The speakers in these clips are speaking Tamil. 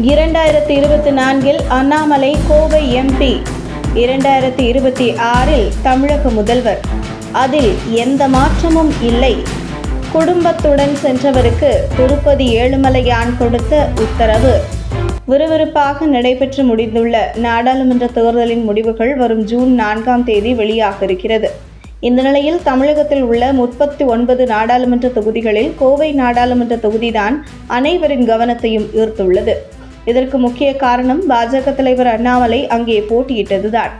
இரண்டாயிரத்தி இருபத்தி நான்கில் அண்ணாமலை கோவை எம்பி இரண்டாயிரத்தி இருபத்தி ஆறில் தமிழக முதல்வர். அதில் எந்த மாற்றமும் இல்லை. குடும்பத்துடன் சென்றவருக்கு திருப்பதி ஏழுமலையான் கொடுத்த உத்தரவு. விறுவிறுப்பாக நடைபெற்று முடிந்துள்ள நாடாளுமன்ற தேர்தலின் முடிவுகள் வரும் ஜூன் நான்காம் தேதி வெளியாக இருக்கிறது இந்த நிலையில் தமிழகத்தில் உள்ள முப்பத்தி ஒன்பது நாடாளுமன்ற தொகுதிகளில் கோவை நாடாளுமன்ற தொகுதிதான் அனைவரின் கவனத்தையும் ஈர்த்துள்ளது. இதற்கு முக்கிய காரணம் பாஜக தலைவர் அண்ணாமலை அங்கே போட்டியிட்டதுதான்.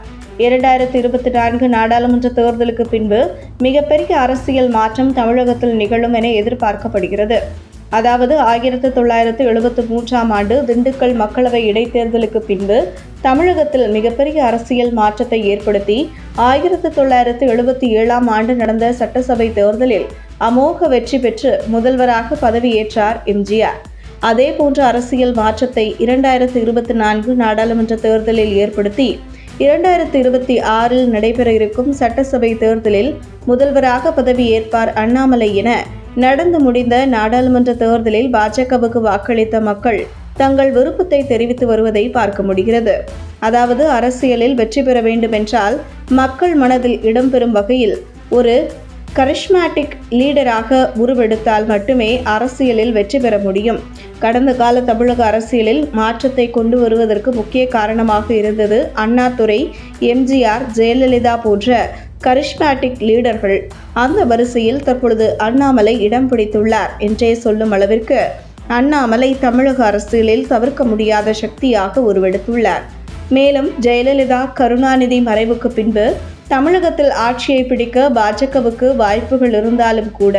இரண்டாயிரத்தி இருபத்தி நான்கு நாடாளுமன்ற தேர்தலுக்கு பின்பு மிகப்பெரிய அரசியல் மாற்றம் தமிழகத்தில் நிகழும் என எதிர்பார்க்கப்படுகிறது. அதாவது ஆயிரத்தி தொள்ளாயிரத்து எழுபத்தி மூன்றாம் ஆண்டு திண்டுக்கல் மக்களவை இடைத்தேர்தலுக்கு பின்பு தமிழகத்தில் மிகப்பெரிய அரசியல் மாற்றத்தை ஏற்படுத்தி ஆயிரத்தி தொள்ளாயிரத்து எழுபத்தி ஏழாம் ஆண்டு நடந்த சட்டசபை தேர்தலில் அமோக வெற்றி பெற்று முதல்வராக பதவியேற்றார் எம்ஜிஆர். அதே போன்ற அரசியல் மாற்றத்தை இரண்டாயிரத்து இருபத்தி நான்கு நாடாளுமன்ற தேர்தலில் ஏற்படுத்தி இரண்டாயிரத்து இருபத்தி ஆறில் நடைபெற இருக்கும் சட்டசபை தேர்தலில் முதல்வராக பதவியேற்பார் அண்ணாமலை என நடந்து முடிந்த நாடாளுமன்ற தேர்தலில் பாஜகவுக்கு வாக்களித்த மக்கள் தங்கள் விருப்பத்தை தெரிவித்து வருவதை பார்க்க முடிகிறது. அதாவது அரசியலில் வெற்றி பெற வேண்டுமென்றால் மக்கள் மனதில் இடம்பெறும் வகையில் ஒரு கரிஷ்மேட்டிக் லீடராக உருவெடுத்தால் மட்டுமே அரசியலில் வெற்றி பெற முடியும். கடந்த கால தமிழக அரசியலில் மாற்றத்தை கொண்டு வருவதற்கு முக்கிய காரணமாக இருந்தது அண்ணாதுரை எம்ஜிஆர் ஜெயலலிதா போன்ற கரிஷ்மேட்டிக் லீடர்கள் அந்த வரிசையில் தற்பொழுது அண்ணாமலை இடம் பிடித்துள்ளார் என்றே சொல்லும் அளவிற்கு அண்ணாமலை தமிழக அரசியலில் தவிர்க்க முடியாத சக்தியாக உருவெடுத்துள்ளார். மேலும் ஜெயலலிதா கருணாநிதி மறைவுக்கு பின்பு தமிழகத்தில் ஆட்சியை பிடிக்க பாஜகவுக்கு வாய்ப்புகள் இருந்தாலும் கூட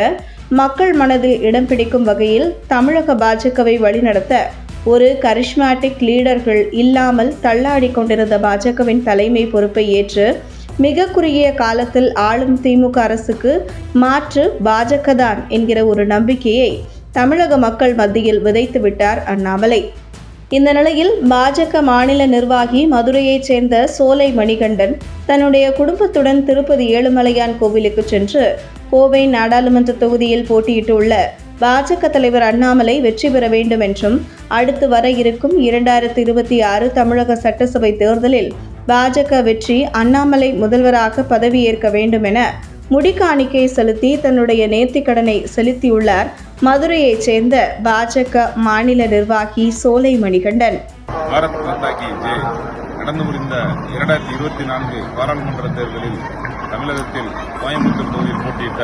மக்கள் மனதில் இடம் பிடிக்கும் வகையில் தமிழக பாஜகவை வழிநடத்த ஒரு கரிஷ்மேட்டிக் லீடர்கள் இல்லாமல் தள்ளாடி கொண்டிருந்த பாஜகவின் தலைமை பொறுப்பை ஏற்று மிக குறுகிய காலத்தில் ஆளும் திமுக அரசுக்கு மாற்று பாஜக தான் என்கிற ஒரு நம்பிக்கையை தமிழக மக்கள் மத்தியில் விதைத்து விட்டார் அண்ணாமலை. இந்த நிலையில் பாஜக மாநில நிர்வாகி மதுரையைச் சேர்ந்த சோலை மணிகண்டன் தன்னுடைய குடும்பத்துடன் திருப்பதி ஏழுமலையான் கோவிலுக்கு சென்று கோவை நாடாளுமன்ற தொகுதியில் போட்டியிட்டுள்ள பாஜக தலைவர் அண்ணாமலை வெற்றி பெற வேண்டும் என்றும் அடுத்து வர இருக்கும் இரண்டாயிரத்தி இருபத்தி ஆறு தமிழக சட்டசபை தேர்தலில் பாஜக வெற்றி அண்ணாமலை முதல்வராக பதவியேற்க வேண்டும் என முடிக்காணிக்கை செலுத்தி தன்னுடைய நேர்த்திக்கடனை செலுத்தியுள்ளார். மதுரையைச் சேர்ந்த பாஜக மாநில நிர்வாகி சோலை மணிகண்டன். பாரத் மாதா கி ஜெய் நடந்து முடிந்த இரண்டாயிரத்தி இருபத்தி நான்கு பாராளுமன்ற தேர்தலில் தமிழகத்தில் கோயம்புத்தூர் தொகுதியில் போட்டியிட்ட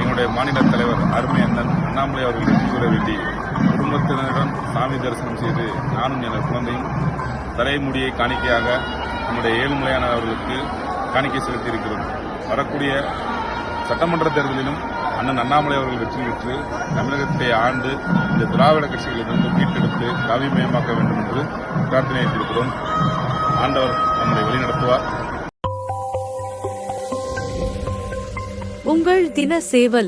எங்களுடைய மாநில தலைவர் அருமை அண்ணன் அண்ணாமலை அவர்கள் வெற்றி பெற வேண்டி குடும்பத்தினரிடம் சாமி தரிசனம் செய்து நானும் எனது குழந்தையும் தலைமுடியை காணிக்கையாக நம்முடைய ஏழுமலையான அவர்களுக்கு காணிக்கை செலுத்தியிருக்கிறோம். வரக்கூடிய சட்டமன்ற தேர்தலிலும் அண்ணன் அண்ணாமலை அவர்கள் வெற்றி பெற்று தமிழகத்தை ஆண்டு இந்த திராவிட கட்சிகளிலிருந்து மீட்டெடுத்து காவிமயமாக்க வேண்டும் என்று பிரார்த்தனை வைத்திருக்கிறோம் ஆண்டவர் நம்மை வழிநடத்துவார். உங்கள் தின சேவல்.